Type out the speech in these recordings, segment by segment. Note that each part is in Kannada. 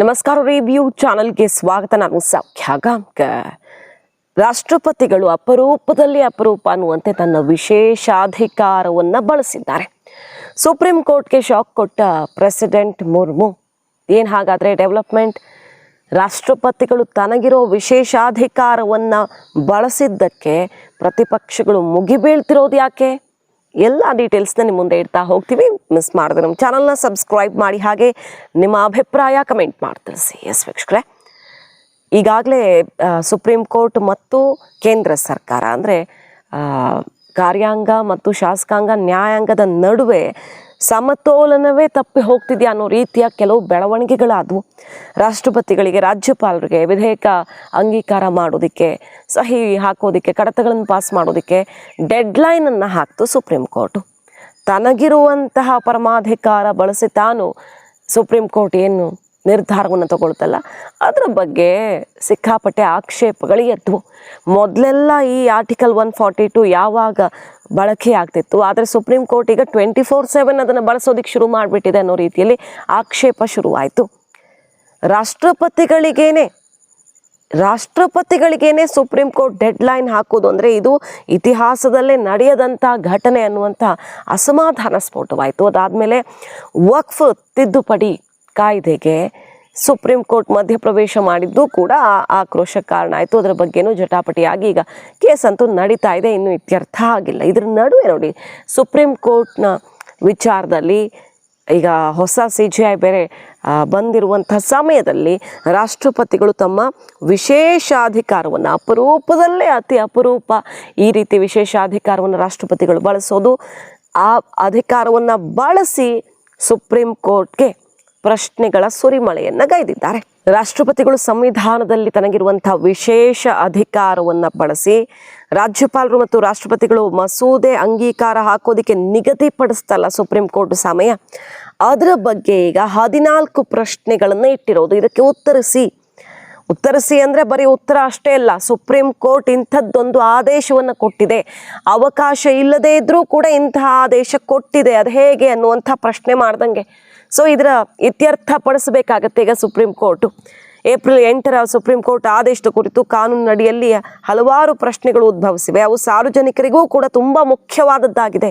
ನಮಸ್ಕಾರ ರಿವ್ಯೂ ಚಾನಲ್ಗೆ ಸ್ವಾಗತ. ನಾನು ಸೌಖ್ಯ ಗಾಂವ್ಕರ್ ರಾಷ್ಟ್ರಪತಿಗಳು ಅಪರೂಪದಲ್ಲಿ ಅಪರೂಪ ಅನ್ನುವಂತೆ ತನ್ನ ವಿಶೇಷಾಧಿಕಾರವನ್ನ ಬಳಸಿದ್ದಾರೆ. ಸುಪ್ರೀಂ ಕೋರ್ಟ್ಗೆ ಶಾಕ್ ಕೊಟ್ಟ ಪ್ರೆಸಿಡೆಂಟ್ ಮುರ್ಮು. ಏನು ಹಾಗಾದ್ರೆ ಡೆವಲಪ್ಮೆಂಟ್? ರಾಷ್ಟ್ರಪತಿಗಳು ತನಗಿರೋ ವಿಶೇಷಾಧಿಕಾರವನ್ನ ಬಳಸಿದ್ದಕ್ಕೆ ಪ್ರತಿಪಕ್ಷಗಳು ಮುಗಿಬೀಳ್ತಿರೋದು ಯಾಕೆ? ಎಲ್ಲ ಡೀಟೇಲ್ಸ್ನ ನಿಮ್ಮ ಮುಂದೆ ಇಡ್ತಾ ಹೋಗ್ತೀವಿ. ಮಿಸ್ ಮಾಡಿದ್ರೆ ನಮ್ಮ ಚಾನಲ್ನ ಸಬ್ಸ್ಕ್ರೈಬ್ ಮಾಡಿ ಹಾಗೆ ನಿಮ್ಮ ಅಭಿಪ್ರಾಯ ಕಮೆಂಟ್ ಮಾಡಿ ತಿಳಿಸಿ. ಎಸ್ ವೀಕ್ಷಕರೇ. ಈಗಾಗಲೇ ಸುಪ್ರೀಂ ಕೋರ್ಟ್ ಮತ್ತು ಕೇಂದ್ರ ಸರ್ಕಾರ ಅಂದರೆ ಕಾರ್ಯಾಂಗ ಮತ್ತು ಶಾಸಕಾಂಗ ನ್ಯಾಯಾಂಗದ ನಡುವೆ ಸಮತೋಲನವೇ ತಪ್ಪಿ ಹೋಗ್ತಿದೆಯಾ ಅನ್ನೋ ರೀತಿಯ ಕೆಲವು ಬೆಳವಣಿಗೆಗಳಾದವು. ರಾಷ್ಟ್ರಪತಿಗಳಿಗೆ, ರಾಜ್ಯಪಾಲರಿಗೆ ವಿಧೇಯಕ ಅಂಗೀಕಾರ ಮಾಡೋದಕ್ಕೆ, ಸಹಿ ಹಾಕೋದಕ್ಕೆ, ಕಡತಗಳನ್ನು ಪಾಸ್ ಮಾಡೋದಕ್ಕೆ ಡೆಡ್ಲೈನನ್ನು ಹಾಕ್ತು ಸುಪ್ರೀಂ ಕೋರ್ಟು ತನಗಿರುವಂತಹ ಪರಮಾಧಿಕಾರ ಬಳಸಿ ತಾನು ಸುಪ್ರೀಂ ಕೋರ್ಟ್ ಏನು ನಿರ್ಧಾರವನ್ನು ತಗೊಳ್ತಲ್ಲ. ಅದರ ಬಗ್ಗೆ ಸಿಕ್ಕಾಪಟ್ಟೆ ಆಕ್ಷೇಪಗಳು ಎದ್ವು ಮೊದಲೆಲ್ಲ ಈ ಆರ್ಟಿಕಲ್ ಒನ್ ಫಾರ್ಟಿ ಟು ಯಾವಾಗ ಬಳಕೆ ಆಗ್ತಿತ್ತು, ಆದರೆ ಸುಪ್ರೀಂ ಕೋರ್ಟ್ ಈಗ ಟ್ವೆಂಟಿ ಫೋರ್ ಸೆವೆನ್ ಅದನ್ನು ಬಳಸೋದಕ್ಕೆ ಶುರು ಮಾಡಿಬಿಟ್ಟಿದೆ ಅನ್ನೋ ರೀತಿಯಲ್ಲಿ ಆಕ್ಷೇಪ ಶುರುವಾಯಿತು. ರಾಷ್ಟ್ರಪತಿಗಳಿಗೇನೆ ರಾಷ್ಟ್ರಪತಿಗಳಿಗೇನೆ ಸುಪ್ರೀಂ ಕೋರ್ಟ್ ಡೆಡ್ ಲೈನ್ ಹಾಕೋದು ಅಂದರೆ ಇದು ಇತಿಹಾಸದಲ್ಲೇ ನಡೆಯದಂಥ ಘಟನೆ ಅನ್ನುವಂಥ ಅಸಮಾಧಾನ ಸ್ಫೋಟವಾಯಿತು. ಅದಾದಮೇಲೆ ವಕ್ಫ್ ತಿದ್ದುಪಡಿ ಕಾಯ್ದೆಗೆ ಸುಪ್ರೀಂ ಕೋರ್ಟ್ ಮಧ್ಯಪ್ರವೇಶ ಮಾಡಿದ್ದು ಕೂಡ ಆಕ್ರೋಶ ಕಾರಣ ಆಯಿತು. ಅದರ ಬಗ್ಗೆನೂ ಜಟಾಪಟಿಯಾಗಿ ಈಗ ಕೇಸ್ ಅಂತೂ ನಡೀತಾ ಇದೆ. ಇನ್ನೂ ಇತ್ಯರ್ಥ ಆಗಿಲ್ಲ. ಇದ್ರ ನಡುವೆ ನೋಡಿ, ಸುಪ್ರೀಂ ಕೋರ್ಟ್ನ ವಿಚಾರದಲ್ಲಿ ಈಗ ಹೊಸ ಸಿ ಜಿ ಐ ಬೇರೆ ಬಂದಿರುವಂಥ ಸಮಯದಲ್ಲಿ ರಾಷ್ಟ್ರಪತಿಗಳು ತಮ್ಮ ವಿಶೇಷಾಧಿಕಾರವನ್ನು ಅಪರೂಪದಲ್ಲೇ ಅತಿ ಅಪರೂಪ ಈ ರೀತಿ ವಿಶೇಷಾಧಿಕಾರವನ್ನು ರಾಷ್ಟ್ರಪತಿಗಳು ಬಳಸೋದು, ಆ ಅಧಿಕಾರವನ್ನು ಬಳಸಿ ಸುಪ್ರೀಂ ಕೋರ್ಟ್ಗೆ ಪ್ರಶ್ನೆಗಳ ಸುರಿಮಳೆಯನ್ನ ಗೈದಿದ್ದಾರೆ. ರಾಷ್ಟ್ರಪತಿಗಳು ಸಂವಿಧಾನದಲ್ಲಿ ತನಗಿರುವಂತಹ ವಿಶೇಷ ಅಧಿಕಾರವನ್ನು ಬಳಸಿ ರಾಜ್ಯಪಾಲರು ಮತ್ತು ರಾಷ್ಟ್ರಪತಿಗಳು ಮಸೂದೆ ಅಂಗೀಕಾರ ಹಾಕೋದಕ್ಕೆ ನಿಗದಿಪಡಿಸ್ತಲ್ಲ ಸುಪ್ರೀಂ ಕೋರ್ಟ್ ಸಮಯ. ಅದರ ಬಗ್ಗೆ ಈಗ ಹದಿನಾಲ್ಕು ಪ್ರಶ್ನೆಗಳನ್ನು ಇಟ್ಟಿರೋದು. ಇದಕ್ಕೆ ಉತ್ತರಿಸಿ. ಉತ್ತರಿಸಿ ಅಂದರೆ ಬರೀ ಉತ್ತರ ಅಷ್ಟೇ ಅಲ್ಲ. ಸುಪ್ರೀಂ ಕೋರ್ಟ್ ಇಂಥದ್ದೊಂದು ಆದೇಶವನ್ನು ಕೊಟ್ಟಿದೆ. ಅವಕಾಶ ಇಲ್ಲದೇ ಇದ್ರೂ ಕೂಡ ಇಂತಹ ಆದೇಶ ಕೊಟ್ಟಿದೆ. ಅದು ಹೇಗೆ ಅನ್ನುವಂಥ ಪ್ರಶ್ನೆ ಮಾಡ್ದಂಗೆ. ಸೊ ಇದರ ಇತ್ಯರ್ಥ ಪಡಿಸಬೇಕಾಗತ್ತೆ ಈಗ ಸುಪ್ರೀಂ ಕೋರ್ಟ್ ಏಪ್ರಿಲ್ ಎಂಟರ ಸುಪ್ರೀಂ ಕೋರ್ಟ್ ಆದೇಶದ ಕುರಿತು ಕಾನೂನಿನಡಿಯಲ್ಲಿ ಹಲವಾರು ಪ್ರಶ್ನೆಗಳು ಉದ್ಭವಿಸಿವೆ. ಅವು ಸಾರ್ವಜನಿಕರಿಗೂ ಕೂಡ ತುಂಬ ಮುಖ್ಯವಾದದ್ದಾಗಿದೆ.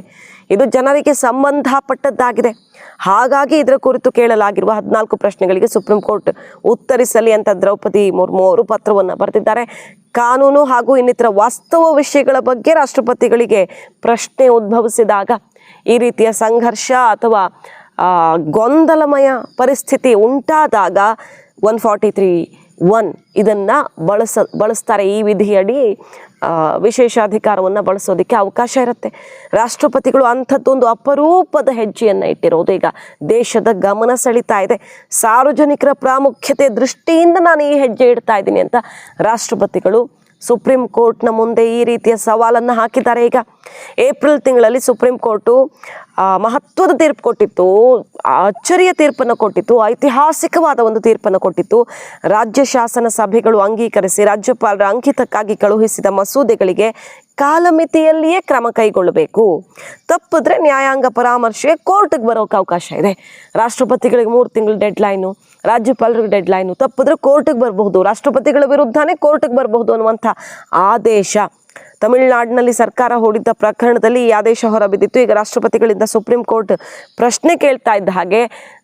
ಇದು ಜನರಿಗೆ ಸಂಬಂಧಪಟ್ಟದ್ದಾಗಿದೆ. ಹಾಗಾಗಿ ಇದರ ಕುರಿತು ಕೇಳಲಾಗಿರುವ ಹದಿನಾಲ್ಕು ಪ್ರಶ್ನೆಗಳಿಗೆ ಸುಪ್ರೀಂ ಕೋರ್ಟ್ ಉತ್ತರಿಸಲಿ ಅಂತ ದ್ರೌಪದಿ ಮುರ್ಮು ಅವರು ಪತ್ರವನ್ನು ಬರೆದಿದ್ದಾರೆ. ಕಾನೂನು ಹಾಗೂ ಇನ್ನಿತರ ವಾಸ್ತವ ವಿಷಯಗಳ ಬಗ್ಗೆ ರಾಷ್ಟ್ರಪತಿಗಳಿಗೆ ಪ್ರಶ್ನೆ ಉದ್ಭವಿಸಿದಾಗ ಈ ರೀತಿಯ ಸಂಘರ್ಷ ಅಥವಾ ಗೊಂದಲಮಯ ಪರಿಸ್ಥಿತಿ ಉಂಟಾದಾಗ ಒನ್ ಫಾರ್ಟಿ ತ್ರೀ ಒನ್ ಇದನ್ನು ಬಳಸ, ಬಳಸ್ತಾರೆ ಈ ವಿಧಿಯಡಿ ವಿಶೇಷಾಧಿಕಾರವನ್ನು ಬಳಸೋದಕ್ಕೆ ಅವಕಾಶ ಇರುತ್ತೆ. ರಾಷ್ಟ್ರಪತಿಗಳು ಅಂಥದ್ದೊಂದು ಅಪರೂಪದ ಹೆಜ್ಜೆಯನ್ನು ಇಟ್ಟಿರೋದು ಈಗ ದೇಶದ ಗಮನ ಸೆಳೀತಾ ಇದೆ. ಸಾರ್ವಜನಿಕರ ಪ್ರಾಮುಖ್ಯತೆ ದೃಷ್ಟಿಯಿಂದ ನಾನು ಈ ಹೆಜ್ಜೆ ಇಡ್ತಾ ಇದ್ದೀನಿ ಅಂತ ರಾಷ್ಟ್ರಪತಿಗಳು ಸುಪ್ರೀಂ ಕೋರ್ಟ್ನ ಮುಂದೆ ಈ ರೀತಿಯ ಸವಾಲನ್ನು ಹಾಕಿದ್ದಾರೆ. ಈಗ ಏಪ್ರಿಲ್ ತಿಂಗಳಲ್ಲಿ ಸುಪ್ರೀಂ ಕೋರ್ಟು ಮಹತ್ವದ ತೀರ್ಪು ಕೊಟ್ಟಿತ್ತು ಅಚ್ಚರಿಯ ತೀರ್ಪನ್ನು ಕೊಟ್ಟಿತ್ತು, ಐತಿಹಾಸಿಕವಾದ ಒಂದು ತೀರ್ಪನ್ನು ಕೊಟ್ಟಿತ್ತು. ರಾಜ್ಯ ಶಾಸನ ಸಭೆಗಳು ಅಂಗೀಕರಿಸಿ, ರಾಜ್ಯಪಾಲರ ಅಂಕಿತಕ್ಕಾಗಿ ಕಳುಹಿಸಿದ ಮಸೂದೆಗಳಿಗೆ ಕಾಲಮಿತಿಯಲ್ಲಿಯೇ ಕ್ರಮ ಕೈಗೊಳ್ಳಬೇಕು. ತಪ್ಪಿದ್ರೆ ನ್ಯಾಯಾಂಗ ಪರಾಮರ್ಶೆ ಕೋರ್ಟ್ಗೆ ಬರೋಕೆ ಅವಕಾಶ ಇದೆ. ರಾಷ್ಟ್ರಪತಿಗಳಿಗೆ ಮೂರು ತಿಂಗಳು ಡೆಡ್ ಲೈನು ರಾಜ್ಯಪಾಲರಿಗೆ ಡೆಡ್ ಲೈನ್ ತಪ್ಪಿದ್ರೆ ಕೋರ್ಟ್ಗೆ ಬರಬಹುದು. ರಾಷ್ಟ್ರಪತಿಗಳ ವಿರುದ್ಧನೇ ಕೋರ್ಟ್ಗೆ ಬರಬಹುದು ಅನ್ನುವಂಥ ಆದೇಶ ತಮಿಳುನಾಡಿನಲ್ಲಿ ಸರ್ಕಾರ ಹೂಡಿದ್ದ ಪ್ರಕರಣದಲ್ಲಿ ಈ ಆದೇಶ ಹೊರಬಿದ್ದಿತ್ತು. ಈಗ ರಾಷ್ಟ್ರಪತಿಗಳಿಂದ ಸುಪ್ರೀಂ ಕೋರ್ಟ್ ಪ್ರಶ್ನೆ ಕೇಳ್ತಾ ಇದ್ದ ಹಾಗೆ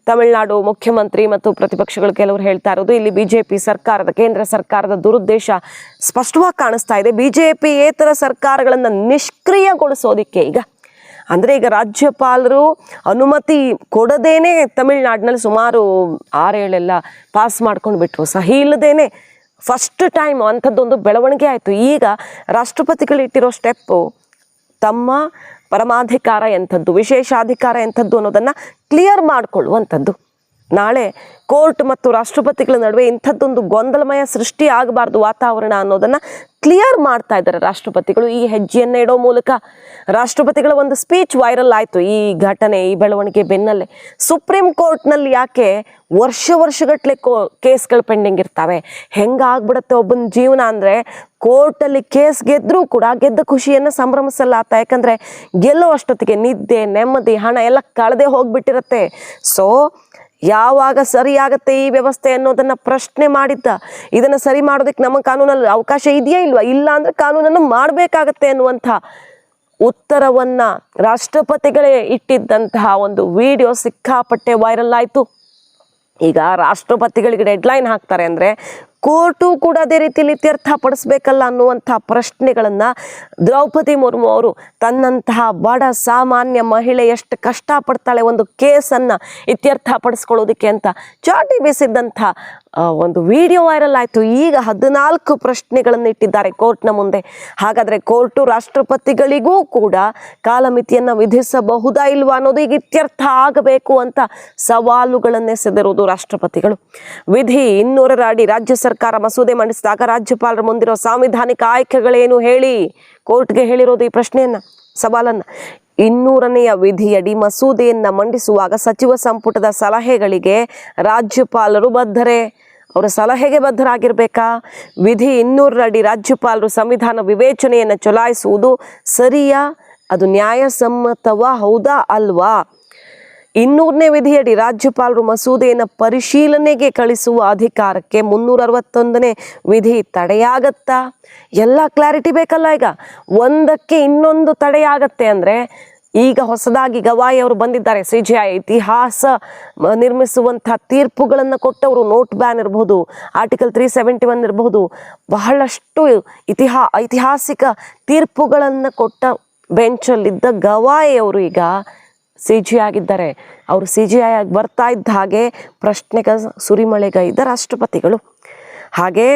ತಮಿಳುನಾಡು ಮುಖ್ಯಮಂತ್ರಿ ಮತ್ತು ಪ್ರತಿಪಕ್ಷಗಳು ಕೆಲವರು ಹೇಳ್ತಾ ಇರೋದು, ಇಲ್ಲಿ ಬಿಜೆಪಿ ಸರ್ಕಾರದ, ಕೇಂದ್ರ ಸರ್ಕಾರದ ದುರುದ್ದೇಶ ಸ್ಪಷ್ಟವಾಗಿ ಕಾಣಿಸ್ತಾ ಇದೆ. ಬಿಜೆಪಿ ಏತರ ಸರ್ಕಾರಗಳನ್ನು ನಿಷ್ಕ್ರಿಯಗೊಳಿಸೋದಿಕ್ಕೆ ಈಗ ಅಂದರೆ ಈಗ ರಾಜ್ಯಪಾಲರು ಅನುಮತಿ ಕೊಡದೇನೆ ತಮಿಳ್ನಾಡಿನಲ್ಲಿ ಸುಮಾರು ಆರೇಳೆಲ್ಲ ಪಾಸ್ ಮಾಡ್ಕೊಂಡು ಬಿಟ್ರು. ಸಹಿ ಇಲ್ಲದೇನೆ ಫಸ್ಟ್ ಟೈಮ್ ಅಂಥದ್ದೊಂದು ಬೆಳವಣಿಗೆ ಆಯಿತು. ಈಗ ರಾಷ್ಟ್ರಪತಿಗಳು ಇಟ್ಟಿರೋ ಸ್ಟೆಪ್ಪು ತಮ್ಮ ಪರಮಾಧಿಕಾರ ಎಂಥದ್ದು, ವಿಶೇಷಾಧಿಕಾರ ಎಂಥದ್ದು ಅನ್ನೋದನ್ನು ಕ್ಲಿಯರ್ ಮಾಡಿಕೊಳ್ಳುವಂಥದ್ದು. ನಾಳೆ ಕೋರ್ಟ್ ಮತ್ತು ರಾಷ್ಟ್ರಪತಿಗಳ ನಡುವೆ ಇಂಥದ್ದೊಂದು ಗೊಂದಲಮಯ ಸೃಷ್ಟಿ ಆಗಬಾರ್ದು ವಾತಾವರಣ ಅನ್ನೋದನ್ನು ಕ್ಲಿಯರ್ ಮಾಡ್ತಾ ಇದ್ದಾರೆ ರಾಷ್ಟ್ರಪತಿಗಳು. ಈ ಹೆಜ್ಜೆಯನ್ನು ಇಡೋ ಮೂಲಕ ರಾಷ್ಟ್ರಪತಿಗಳ ಒಂದು ಸ್ಪೀಚ್ ವೈರಲ್ ಆಯಿತು. ಈ ಘಟನೆ, ಈ ಬೆಳವಣಿಗೆ ಬೆನ್ನಲ್ಲೇ ಸುಪ್ರೀಂ ಕೋರ್ಟ್ನಲ್ಲಿ ಯಾಕೆ ವರ್ಷ ವರ್ಷಗಟ್ಟಲೆ ಕೋ, ಕೇಸ್ಗಳು ಪೆಂಡಿಂಗ್ ಇರ್ತವೆ? ಹೆಂಗಾಗ್ಬಿಡುತ್ತೆ ಒಬ್ಬನ ಜೀವನ ಅಂದರೆ? ಕೋರ್ಟಲ್ಲಿ ಕೇಸ್ ಗೆದ್ದರೂ ಕೂಡ ಗೆದ್ದ ಖುಷಿಯನ್ನು ಸಂಭ್ರಮಿಸಲ್ಲ ಆತ ಯಾಕಂದರೆ ಗೆಲ್ಲೋ ಅಷ್ಟೊತ್ತಿಗೆ ನಿದ್ದೆ, ನೆಮ್ಮದಿ, ಹಣ ಎಲ್ಲ ಕಳೆದೇ ಹೋಗಿಬಿಟ್ಟಿರುತ್ತೆ. ಸೊ ಯಾವಾಗ ಸರಿಯಾಗತ್ತೆ ಈ ವ್ಯವಸ್ಥೆ ಅನ್ನೋದನ್ನು ಪ್ರಶ್ನೆ ಮಾಡಿದ್ದ. ಇದನ್ನ ಸರಿ ಮಾಡೋದಕ್ಕೆ ನಮ್ಮ ಕಾನೂನಲ್ಲಿ ಅವಕಾಶ ಇದೆಯಾ ಇಲ್ವಾ? ಇಲ್ಲ ಅಂದ್ರೆ ಕಾನೂನನ್ನು ಮಾಡಬೇಕಾಗತ್ತೆ ಅನ್ನುವಂಥ ಉತ್ತರವನ್ನು ರಾಷ್ಟ್ರಪತಿಗಳೇ ಇಟ್ಟಿದ್ದಂತಹ ಒಂದು ವಿಡಿಯೋ ಸಿಕ್ಕಾಪಟ್ಟೆ ವೈರಲ್ ಆಯಿತು. ಈಗ ರಾಷ್ಟ್ರಪತಿಗಳಿಗೆ ಡೆಡ್ಲೈನ್ ಹಾಕ್ತಾರೆ ಅಂದರೆ ಕೋರ್ಟು ಕೂಡ ಅದೇ ರೀತಿಯಲ್ಲಿ ಇತ್ಯರ್ಥ ಪಡಿಸ್ಬೇಕಲ್ಲ ಅನ್ನುವಂಥ ಪ್ರಶ್ನೆಗಳನ್ನು ದ್ರೌಪದಿ ಮುರ್ಮು ಅವರು ತನ್ನಂತಹ ಬಡ ಸಾಮಾನ್ಯ ಮಹಿಳೆ ಎಷ್ಟು ಕಷ್ಟಪಡ್ತಾಳೆ ಒಂದು ಕೇಸನ್ನು ಇತ್ಯರ್ಥ ಪಡಿಸ್ಕೊಳ್ಳೋದಕ್ಕೆ ಅಂತ ಚಾಟಿ ಬೀಸಿದ್ದಂಥ ಒಂದು ವಿಡಿಯೋ ವೈರಲ್ ಆಯಿತು. ಈಗ ಹದಿನಾಲ್ಕು ಪ್ರಶ್ನೆಗಳನ್ನು ಇಟ್ಟಿದ್ದಾರೆ ಕೋರ್ಟ್ನ ಮುಂದೆ. ಹಾಗಾದರೆ ಕೋರ್ಟು ರಾಷ್ಟ್ರಪತಿಗಳಿಗೂ ಕೂಡ ಕಾಲಮಿತಿಯನ್ನು ವಿಧಿಸಬಹುದಾ ಇಲ್ವಾ ಅನ್ನೋದು ಈಗ ಇತ್ಯರ್ಥ ಆಗಬೇಕು ಅಂತ ಸವಾಲುಗಳನ್ನೆಸೆದಿರುವುದು ರಾಷ್ಟ್ರಪತಿಗಳು. ವಿಧಿ ಇನ್ನೂರರ ಅಡಿ ರಾಜ್ಯ ಸರ್ಕಾರ ಮಸೂದೆ ಮಂಡಿಸಿದಾಗ ರಾಜ್ಯಪಾಲರ ಮುಂದಿರೋ ಸಾಂವಿಧಾನಿಕ ಆಯ್ಕೆಗಳೇನು ಹೇಳಿ? ಕೋರ್ಟ್ಗೆ ಹೇಳಿರೋದು ಈ ಪ್ರಶ್ನೆಯನ್ನ, ಸವಾಲನ್ನ. ಇನ್ನೂರನೆಯ ವಿಧಿಯಡಿ ಮಸೂದೆಯನ್ನ ಮಂಡಿಸುವಾಗ ಸಚಿವ ಸಂಪುಟದ ಸಲಹೆಗಳಿಗೆ ರಾಜ್ಯಪಾಲರು ಬದ್ಧರೆ? ಅವರ ಸಲಹೆಗೆ ಬದ್ಧರಾಗಿರ್ಬೇಕಾ? ವಿಧಿ ಇನ್ನೂರರಡಿ ರಾಜ್ಯಪಾಲರು ಸಂವಿಧಾನ ವಿವೇಚನೆಯನ್ನು ಚಲಾಯಿಸುವುದು ಸರಿಯಾ? ಅದು ನ್ಯಾಯಸಮ್ಮತವಾ ಹೌದಾ ಅಲ್ವಾ? ಇನ್ನೂರನೇ ವಿಧಿಯಡಿ ರಾಜ್ಯಪಾಲರು ಮಸೂದೆಯನ್ನು ಪರಿಶೀಲನೆಗೆ ಕಳಿಸುವ ಅಧಿಕಾರಕ್ಕೆ ಮುನ್ನೂರ ಅರವತ್ತೊಂದನೇ ವಿಧಿ ತಡೆಯಾಗತ್ತಾ? ಎಲ್ಲ ಕ್ಲಾರಿಟಿ ಬೇಕಲ್ಲ ಈಗ? ಒಂದಕ್ಕೆ ಇನ್ನೊಂದು ತಡೆಯಾಗತ್ತೆ ಅಂದರೆ ಈಗ ಹೊಸದಾಗಿ ಗವಾಯಿ ಅವರು ಬಂದಿದ್ದಾರೆ. ಸಿ ಜಿ ಐ ಇತಿಹಾಸ ನಿರ್ಮಿಸುವಂತಹ ತೀರ್ಪುಗಳನ್ನು ಕೊಟ್ಟವರು. ನೋಟ್ ಬ್ಯಾನ್ ಇರಬಹುದು ಆರ್ಟಿಕಲ್ ತ್ರೀ ಸೆವೆಂಟಿ ಒನ್ ಇರಬಹುದು ಬಹಳಷ್ಟು ಇತಿಹಾ, ಐತಿಹಾಸಿಕ ತೀರ್ಪುಗಳನ್ನು ಕೊಟ್ಟ ಬೆಂಚಲ್ಲಿದ್ದ ಗವಾಯಿ ಅವರು ಈಗ ಸಿ ಜಿ ಆಗಿದ್ದಾರೆ. ಅವರು ಸಿ ಜಿ ಐ ಆಗಿ ಬರ್ತಾ ಇದ್ದ ಹಾಗೆ ಪ್ರಶ್ನೆಗ ಸುರಿಮಳೆಗೈದ ರಾಷ್ಟ್ರಪತಿಗಳು. ಹಾಗೆ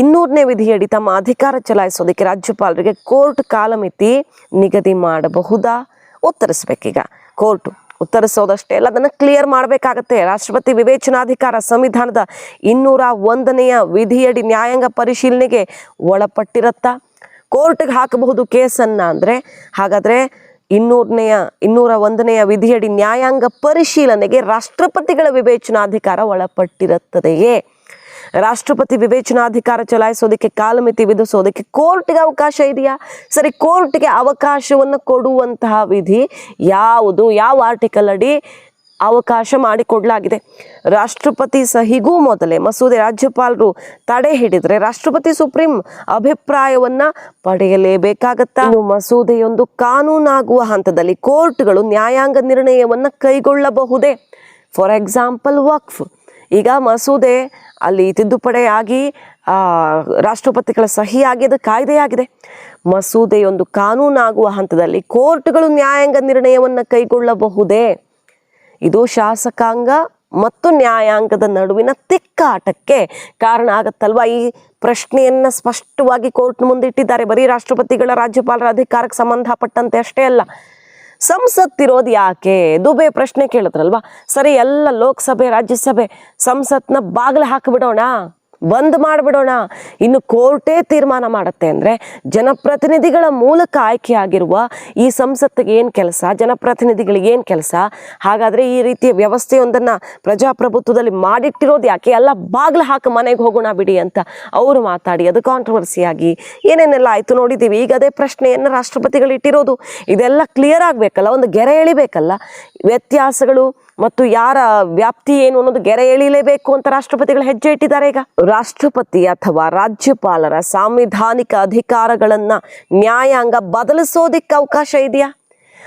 ಇನ್ನೂರನೇ ವಿಧಿಯಡಿ ತಮ್ಮ ಅಧಿಕಾರ ಚಲಾಯಿಸೋದಕ್ಕೆ ರಾಜ್ಯಪಾಲರಿಗೆ ಕೋರ್ಟ್ ಕಾಲಮಿತಿ ನಿಗದಿ ಮಾಡಬಹುದಾ? ಉತ್ತರಿಸ್ಬೇಕೀಗ. ಕೋರ್ಟು ಉತ್ತರಿಸೋದಷ್ಟೇ ಅಲ್ಲ, ಅದನ್ನು ಕ್ಲಿಯರ್ ಮಾಡಬೇಕಾಗತ್ತೆ. ರಾಷ್ಟ್ರಪತಿ ವಿವೇಚನಾಧಿಕಾರ ಸಂವಿಧಾನದ ಇನ್ನೂರ ಒಂದನೆಯ ವಿಧಿಯಡಿ ನ್ಯಾಯಾಂಗ ಪರಿಶೀಲನೆಗೆ ಒಳಪಟ್ಟಿರತ್ತಾ? ಕೋರ್ಟ್ಗೆ ಹಾಕಬಹುದು ಕೇಸನ್ನ ಅಂದರೆ? ಹಾಗಾದರೆ ಇನ್ನೂರನೆಯ, ಇನ್ನೂರ ಒಂದನೆಯ ವಿಧಿಯಡಿ ನ್ಯಾಯಾಂಗ ಪರಿಶೀಲನೆಗೆ ರಾಷ್ಟ್ರಪತಿಗಳ ವಿವೇಚನಾಧಿಕಾರ ಒಳಪಟ್ಟಿರುತ್ತದೆಯೇ? ರಾಷ್ಟ್ರಪತಿ ವಿವೇಚನಾಧಿಕಾರ ಚಲಾಯಿಸೋದಕ್ಕೆ ಕಾಲಮಿತಿ ವಿಧಿಸೋದಕ್ಕೆ ಕೋರ್ಟ್ಗೆ ಅವಕಾಶ ಇದೆಯಾ? ಸರಿ, ಕೋರ್ಟ್ಗೆ ಅವಕಾಶವನ್ನು ಕೊಡುವಂತಹ ವಿಧಿ ಯಾವುದು? ಯಾವ ಆರ್ಟಿಕಲ್ ಅಡಿ? ಅವಕಾಶ ಮಾಡಿಕೊಡಲಾಗಿದೆ. ರಾಷ್ಟ್ರಪತಿ ಸಹಿಗೂ ಮೊದಲೇ ಮಸೂದೆ ರಾಜ್ಯಪಾಲರು ತಡೆ ಹಿಡಿದರೆ ರಾಷ್ಟ್ರಪತಿ ಸುಪ್ರೀಂ ಅಭಿಪ್ರಾಯವನ್ನ ಪಡೆಯಲೇಬೇಕಾಗತ್ತಾ? ಮಸೂದೆಯೊಂದು ಕಾನೂನಾಗುವ ಹಂತದಲ್ಲಿ ಕೋರ್ಟ್ಗಳು ನ್ಯಾಯಾಂಗ ನಿರ್ಣಯವನ್ನ ಕೈಗೊಳ್ಳಬಹುದೇ? ಫಾರ್ ಎಕ್ಸಾಂಪಲ್ ವಕ್ಫ್. ಈಗ ಮಸೂದೆ ಅಲ್ಲಿ ತಿದ್ದುಪಡೆಯಾಗಿ ರಾಷ್ಟ್ರಪತಿಗಳ ಸಹಿ ಆಗಿದ ಕಾಯ್ದೆಯಾಗಿದೆ. ಮಸೂದೆಯೊಂದು ಕಾನೂನಾಗುವ ಹಂತದಲ್ಲಿ ಕೋರ್ಟ್ಗಳು ನ್ಯಾಯಾಂಗ ನಿರ್ಣಯವನ್ನು ಕೈಗೊಳ್ಳಬಹುದೇ? ಇದು ಶಾಸಕಾಂಗ ಮತ್ತು ನ್ಯಾಯಾಂಗದ ನಡುವಿನ ತಿಕ್ಕಾಟಕ್ಕೆ ಕಾರಣ ಆಗತ್ತಲ್ವಾ? ಈ ಪ್ರಶ್ನೆಯನ್ನ ಸ್ಪಷ್ಟವಾಗಿ ಕೋರ್ಟ್ ಮುಂದೆ ಇಟ್ಟಿದ್ದಾರೆ. ಬರೀ ರಾಷ್ಟ್ರಪತಿಗಳ ರಾಜ್ಯಪಾಲರ ಅಧಿಕಾರಕ್ಕೆ ಸಂಬಂಧಪಟ್ಟಂತೆ ಅಷ್ಟೇ ಅಲ್ಲ. ಸಂಸತ್ತಿರೋದು ಯಾಕೆ? ದುಬೆ ಪ್ರಶ್ನೆ ಕೇಳಿದ್ರಲ್ವಾ? ಸರಿ, ಎಲ್ಲ ಲೋಕಸಭೆ, ರಾಜ್ಯಸಭೆ ಸಂಸತ್ನ ಬಾಗಿಲು ಹಾಕಿಬಿಡೋಣ. ಬಂದ್ ಮಾಡಿಬಿಡೋಣ. ಇನ್ನು ಕೋರ್ಟೇ ತೀರ್ಮಾನ ಮಾಡುತ್ತೆ ಅಂದರೆ ಜನಪ್ರತಿನಿಧಿಗಳ ಮೂಲಕ ಆಯ್ಕೆಯಾಗಿರುವ ಈ ಸಂಸತ್ತಿಗೆ ಏನು ಕೆಲಸ? ಜನಪ್ರತಿನಿಧಿಗಳಿಗೆ ಏನು ಕೆಲಸ? ಹಾಗಾದರೆ ಈ ರೀತಿಯ ವ್ಯವಸ್ಥೆಯೊಂದನ್ನು ಪ್ರಜಾಪ್ರಭುತ್ವದಲ್ಲಿ ಮಾಡಿಟ್ಟಿರೋದು ಯಾಕೆ? ಎಲ್ಲ ಬಾಗ್ಲು ಹಾಕಿ ಮನೆಗೆ ಹೋಗೋಣ ಬಿಡಿ ಅಂತ ಅವರು ಮಾತಾಡಿ, ಅದು ಕಾಂಟ್ರವರ್ಸಿಯಾಗಿ ಏನೇನೆಲ್ಲ ಆಯಿತು ನೋಡಿದ್ದೀವಿ. ಈಗ ಅದೇ ಪ್ರಶ್ನೆಯನ್ನು ರಾಷ್ಟ್ರಪತಿಗಳು ಇಟ್ಟಿರೋದು. ಇದೆಲ್ಲ ಕ್ಲಿಯರ್ ಆಗಬೇಕಲ್ಲ? ಒಂದು ಗೆರೆ ಎಳಿಬೇಕಲ್ಲ? ವ್ಯತ್ಯಾಸಗಳು ಮತ್ತು ಯಾರ ವ್ಯಾಪ್ತಿ ಏನು ಅನ್ನೋದು ಗೆರೆ ಎಳಿಲೇಬೇಕು ಅಂತ ರಾಷ್ಟ್ರಪತಿಗಳು ಹೆಜ್ಜೆ ಇಟ್ಟಿದ್ದಾರೆ ಈಗ. ರಾಷ್ಟ್ರಪತಿ ಅಥವಾ ರಾಜ್ಯಪಾಲರ ಸಾಂವಿಧಾನಿಕ ಅಧಿಕಾರಗಳನ್ನ ನ್ಯಾಯಾಂಗ ಬದಲಿಸೋದಿಕ್ಕೆ ಅವಕಾಶ ಇದೆಯಾ?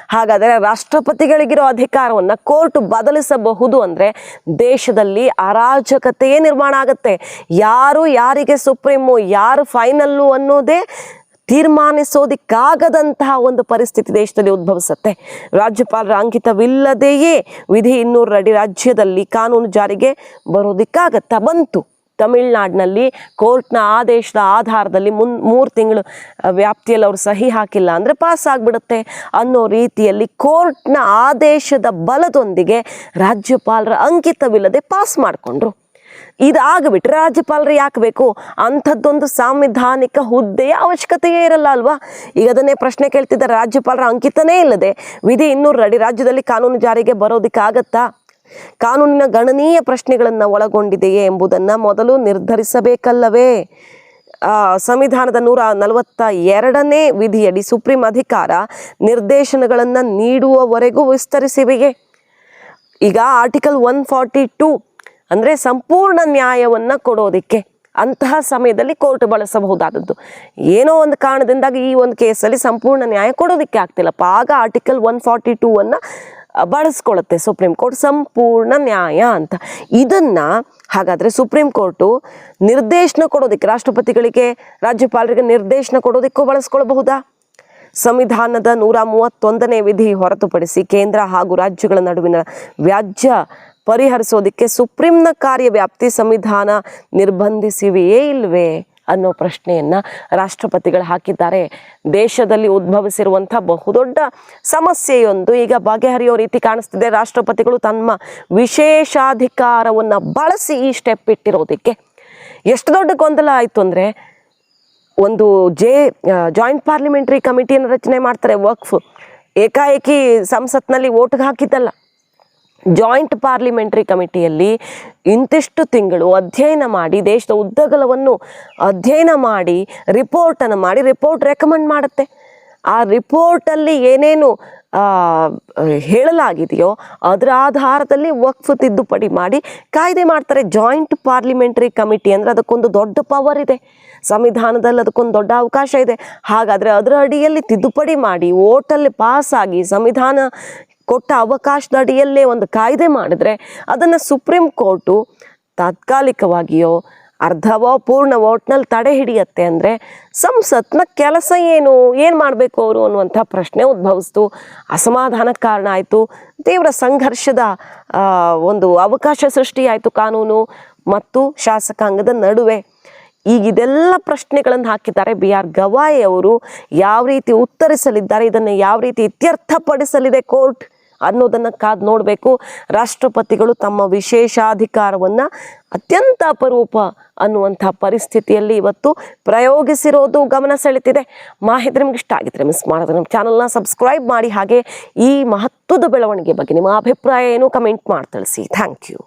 ಹಾಗಾದರೆ ರಾಷ್ಟ್ರಪತಿಗಳಿಗಿರೋ ಅಧಿಕಾರವನ್ನು ಕೋರ್ಟ್ ಬದಲಿಸಬಹುದು ಅಂದರೆ ದೇಶದಲ್ಲಿ ಅರಾಜಕತೆಯೇ ನಿರ್ಮಾಣ ಆಗುತ್ತೆ. ಯಾರು ಯಾರಿಗೆ ಸುಪ್ರೀಮು, ಯಾರು ಫೈನಲ್ಲು ಅನ್ನೋದೇ ತೀರ್ಮಾನಿಸೋದಿಕ್ಕಾಗದಂತಹ ಒಂದು ಪರಿಸ್ಥಿತಿ ದೇಶದಲ್ಲಿ ಉದ್ಭವಿಸುತ್ತೆ. ರಾಜ್ಯಪಾಲರ ಅಂಕಿತವಿಲ್ಲದೆಯೇ ವಿಧಿ ಇನ್ನೂರಡಿ ರಾಜ್ಯದಲ್ಲಿ ಕಾನೂನು ಜಾರಿಗೆ ಬರೋದಿಕ್ಕಾಗತ್ತಾ? ಬಂತು. ತಮಿಳ್ನಾಡಿನಲ್ಲಿ ಕೋರ್ಟ್ನ ಆದೇಶದ ಆಧಾರದಲ್ಲಿ ಮುನ್, ಮೂರು ತಿಂಗಳು ವ್ಯಾಪ್ತಿಯಲ್ಲಿ ಅವರು ಸಹಿ ಹಾಕಿಲ್ಲ ಅಂದರೆ ಪಾಸ್ ಆಗಿಬಿಡುತ್ತೆ. ಅನ್ನೋ ರೀತಿಯಲ್ಲಿ ಕೋರ್ಟ್ನ ಆದೇಶದ ಬಲದೊಂದಿಗೆ ರಾಜ್ಯಪಾಲರ ಅಂಕಿತವಿಲ್ಲದೆ ಪಾಸ್ ಮಾಡಿಕೊಂಡ್ರು. ಇದು ಆಗಿಬಿಟ್ರೆ ರಾಜ್ಯಪಾಲರು ಯಾಕೆ ಬೇಕು? ಅಂಥದ್ದೊಂದು ಸಾಂವಿಧಾನಿಕ ಹುದ್ದೆಯ ಅವಶ್ಯಕತೆಯೇ ಇರಲ್ಲ ಅಲ್ವಾ? ಈಗ ಅದನ್ನೇ ಪ್ರಶ್ನೆ ಕೇಳ್ತಿದ್ದಾರೆ ರಾಜ್ಯಪಾಲರ ಅಂಕಿತನೇ ಇಲ್ಲದೆ ವಿಧಿ ಇನ್ನೂರು ಅಡಿ ರಾಜ್ಯದಲ್ಲಿ ಕಾನೂನು ಜಾರಿಗೆ ಬರೋದಕ್ಕಾಗತ್ತಾ? ಕಾನೂನಿನ ಗಣನೀಯ ಪ್ರಶ್ನೆಗಳನ್ನು ಒಳಗೊಂಡಿದೆಯೇ ಎಂಬುದನ್ನು ಮೊದಲು ನಿರ್ಧರಿಸಬೇಕಲ್ಲವೇ? ಸಂವಿಧಾನದ ನೂರ ನಲವತ್ತ ಎರಡನೇ ವಿಧಿಯಡಿ ಸುಪ್ರೀಂ ಅಧಿಕಾರ ನಿರ್ದೇಶನಗಳನ್ನು ನೀಡುವವರೆಗೂ ವಿಸ್ತರಿಸಿವೆಯೇ? ಈಗ ಆರ್ಟಿಕಲ್ ಒನ್ ಫಾರ್ಟಿ ಟೂ ಅಂದರೆ ಸಂಪೂರ್ಣ ನ್ಯಾಯವನ್ನು ಕೊಡೋದಕ್ಕೆ ಅಂತಹ ಸಮಯದಲ್ಲಿ ಕೋರ್ಟ್ ಬಳಸಬಹುದಾದದ್ದು. ಏನೋ ಒಂದು ಕಾರಣದಿಂದಾಗಿ ಈ ಒಂದು ಕೇಸಲ್ಲಿ ಸಂಪೂರ್ಣ ನ್ಯಾಯ ಕೊಡೋದಕ್ಕೆ ಆಗ್ತಿಲ್ಲಪ್ಪ. ಆಗ ಆರ್ಟಿಕಲ್ ಒನ್ ಫಾರ್ಟಿ ಟೂ ಅನ್ನು ಬಳಸ್ಕೊಳ್ಳುತ್ತೆ ಸುಪ್ರೀಂ ಕೋರ್ಟ್ ಸಂಪೂರ್ಣ ನ್ಯಾಯ ಅಂತ. ಇದನ್ನು ಹಾಗಾದರೆ ಸುಪ್ರೀಂ ಕೋರ್ಟು ನಿರ್ದೇಶನ ಕೊಡೋದಕ್ಕೆ, ರಾಷ್ಟ್ರಪತಿಗಳಿಗೆ, ರಾಜ್ಯಪಾಲರಿಗೆ ನಿರ್ದೇಶನ ಕೊಡೋದಕ್ಕೂ ಬಳಸ್ಕೊಳ್ಬಹುದಾ? ಸಂವಿಧಾನದ ನೂರ ಮೂವತ್ತೊಂದನೇ ವಿಧಿ ಹೊರತುಪಡಿಸಿ ಕೇಂದ್ರ ಹಾಗೂ ರಾಜ್ಯಗಳ ನಡುವಿನ ವ್ಯಾಜ್ಯ ಪರಿಹರಿಸೋದಕ್ಕೆ ಸುಪ್ರೀಂನ ಕಾರ್ಯವ್ಯಾಪ್ತಿ ಸಂವಿಧಾನ ನಿರ್ಬಂಧಿಸಿವೆಯೇ ಇಲ್ವೇ ಅನ್ನೋ ಪ್ರಶ್ನೆಯನ್ನ ರಾಷ್ಟ್ರಪತಿಗಳು ಹಾಕಿದ್ದಾರೆ. ದೇಶದಲ್ಲಿ ಉದ್ಭವಿಸಿರುವಂಥ ಬಹುದೊಡ್ಡ ಸಮಸ್ಯೆಯೊಂದು ಈಗ ಬಗೆಹರಿಯೋ ರೀತಿ ಕಾಣಿಸ್ತಿದೆ. ರಾಷ್ಟ್ರಪತಿಗಳು ತಮ್ಮ ವಿಶೇಷಾಧಿಕಾರವನ್ನು ಬಳಸಿ ಈ ಸ್ಟೆಪ್ ಇಟ್ಟಿರೋದಕ್ಕೆ ಎಷ್ಟು ದೊಡ್ಡ ಗೊಂದಲ ಆಯಿತು ಅಂದರೆ ಒಂದು ಜೆ ಜಾಯಿಂಟ್ ಪಾರ್ಲಿಮೆಂಟ್ರಿ ಕಮಿಟಿಯನ್ನು ರಚನೆ ಮಾಡ್ತಾರೆ. ವಕ್ಫ್ ಏಕಾಏಕಿ ಸಂಸತ್ನಲ್ಲಿ ಓಟ್ಗೆ ಹಾಕಿದ್ದಲ್ಲ. ಜಾಯಿಂಟ್ ಪಾರ್ಲಿಮೆಂಟ್ರಿ ಕಮಿಟಿಯಲ್ಲಿ ಇಂತಿಷ್ಟು ತಿಂಗಳು ಅಧ್ಯಯನ ಮಾಡಿ ದೇಶದ ಉದ್ದಗಲವನ್ನು ಅಧ್ಯಯನ ಮಾಡಿ ರಿಪೋರ್ಟನ್ನು ಮಾಡಿ ರಿಪೋರ್ಟ್ ರೆಕಮೆಂಡ್ ಮಾಡುತ್ತೆ. ಆ ರಿಪೋರ್ಟಲ್ಲಿ ಏನೇನು ಹೇಳಲಾಗಿದೆಯೋ ಅದರ ಆಧಾರದಲ್ಲಿ ವಕ್ಫ್ ತಿದ್ದುಪಡಿ ಮಾಡಿ ಕಾಯ್ದೆ ಮಾಡ್ತಾರೆ. ಜಾಯಿಂಟ್ ಪಾರ್ಲಿಮೆಂಟರಿ ಕಮಿಟಿ ಅಂದರೆ ಅದಕ್ಕೊಂದು ದೊಡ್ಡ ಪವರ್ ಇದೆ. ಸಂವಿಧಾನದಲ್ಲಿ ಅದಕ್ಕೊಂದು ದೊಡ್ಡ ಅವಕಾಶ ಇದೆ. ಹಾಗಾದರೆ ಅದರ ಅಡಿಯಲ್ಲಿ ತಿದ್ದುಪಡಿ ಮಾಡಿ, ಓಟಲ್ಲಿ ಪಾಸ್ ಆಗಿ ಸಂವಿಧಾನ ಕೊಟ್ಟ ಅವಕಾಶದ ಅಡಿಯಲ್ಲೇ ಒಂದು ಕಾಯ್ದೆ ಮಾಡಿದ್ರೆ ಅದನ್ನು ಸುಪ್ರೀಂ ಕೋರ್ಟು ತಾತ್ಕಾಲಿಕವಾಗಿಯೋ ಅರ್ಧವೋ ಪೂರ್ಣ ಒಟ್ನಲ್ಲಿ ತಡೆ ಹಿಡಿಯತ್ತೆ ಅಂದರೆ ಸಂಸತ್ನ ಕೆಲಸ ಏನು? ಏನು ಮಾಡಬೇಕು ಅವರು ಅನ್ನುವಂಥ ಪ್ರಶ್ನೆ ಉದ್ಭವಿಸ್ತು. ಅಸಮಾಧಾನಕ್ಕೆ ಕಾರಣ ಆಯಿತು. ತೀವ್ರ ಸಂಘರ್ಷದ ಒಂದು ಅವಕಾಶ ಸೃಷ್ಟಿಯಾಯಿತು ಕಾನೂನು ಮತ್ತು ಶಾಸಕಾಂಗದ ನಡುವೆ. ಈಗ ಇದೆಲ್ಲ ಪ್ರಶ್ನೆಗಳನ್ನು ಹಾಕಿದ್ದಾರೆ. ಬಿ ಆರ್ ಗವಾಯಿ ಅವರು ಯಾವ ರೀತಿ ಉತ್ತರಿಸಲಿದ್ದಾರೆ, ಇದನ್ನು ಯಾವ ರೀತಿ ಇತ್ಯರ್ಥಪಡಿಸಲಿದೆ ಕೋರ್ಟ್? ಅನ್ನೋದನ್ನು ಕಾದು ನೋಡಬೇಕು. ರಾಷ್ಟ್ರಪತಿಗಳು ತಮ್ಮ ವಿಶೇಷಾಧಿಕಾರವನ್ನು ಅತ್ಯಂತ ಅಪರೂಪ ಅನ್ನುವಂಥ ಪರಿಸ್ಥಿತಿಯಲ್ಲಿ ಇವತ್ತು ಪ್ರಯೋಗಿಸಿರೋದು ಗಮನ ಸೆಳೆತಿದೆ. ಮಾಹಿತಿ ನಿಮ್ಗೆ ಇಷ್ಟ ಆಗಿದ್ರೆ ಮಿಸ್ ಮಾಡಿದ್ರೆ ನಮ್ಮ ಚಾನಲ್ನ ಸಬ್ಸ್ಕ್ರೈಬ್ ಮಾಡಿ ಹಾಗೆ ಈ ಮಹತ್ವದ ಬೆಳವಣಿಗೆ ಬಗ್ಗೆ ನಿಮ್ಮ ಅಭಿಪ್ರಾಯ ಏನು ಕಮೆಂಟ್ ಮಾಡಿ ತಿಳಿಸಿ. Thank you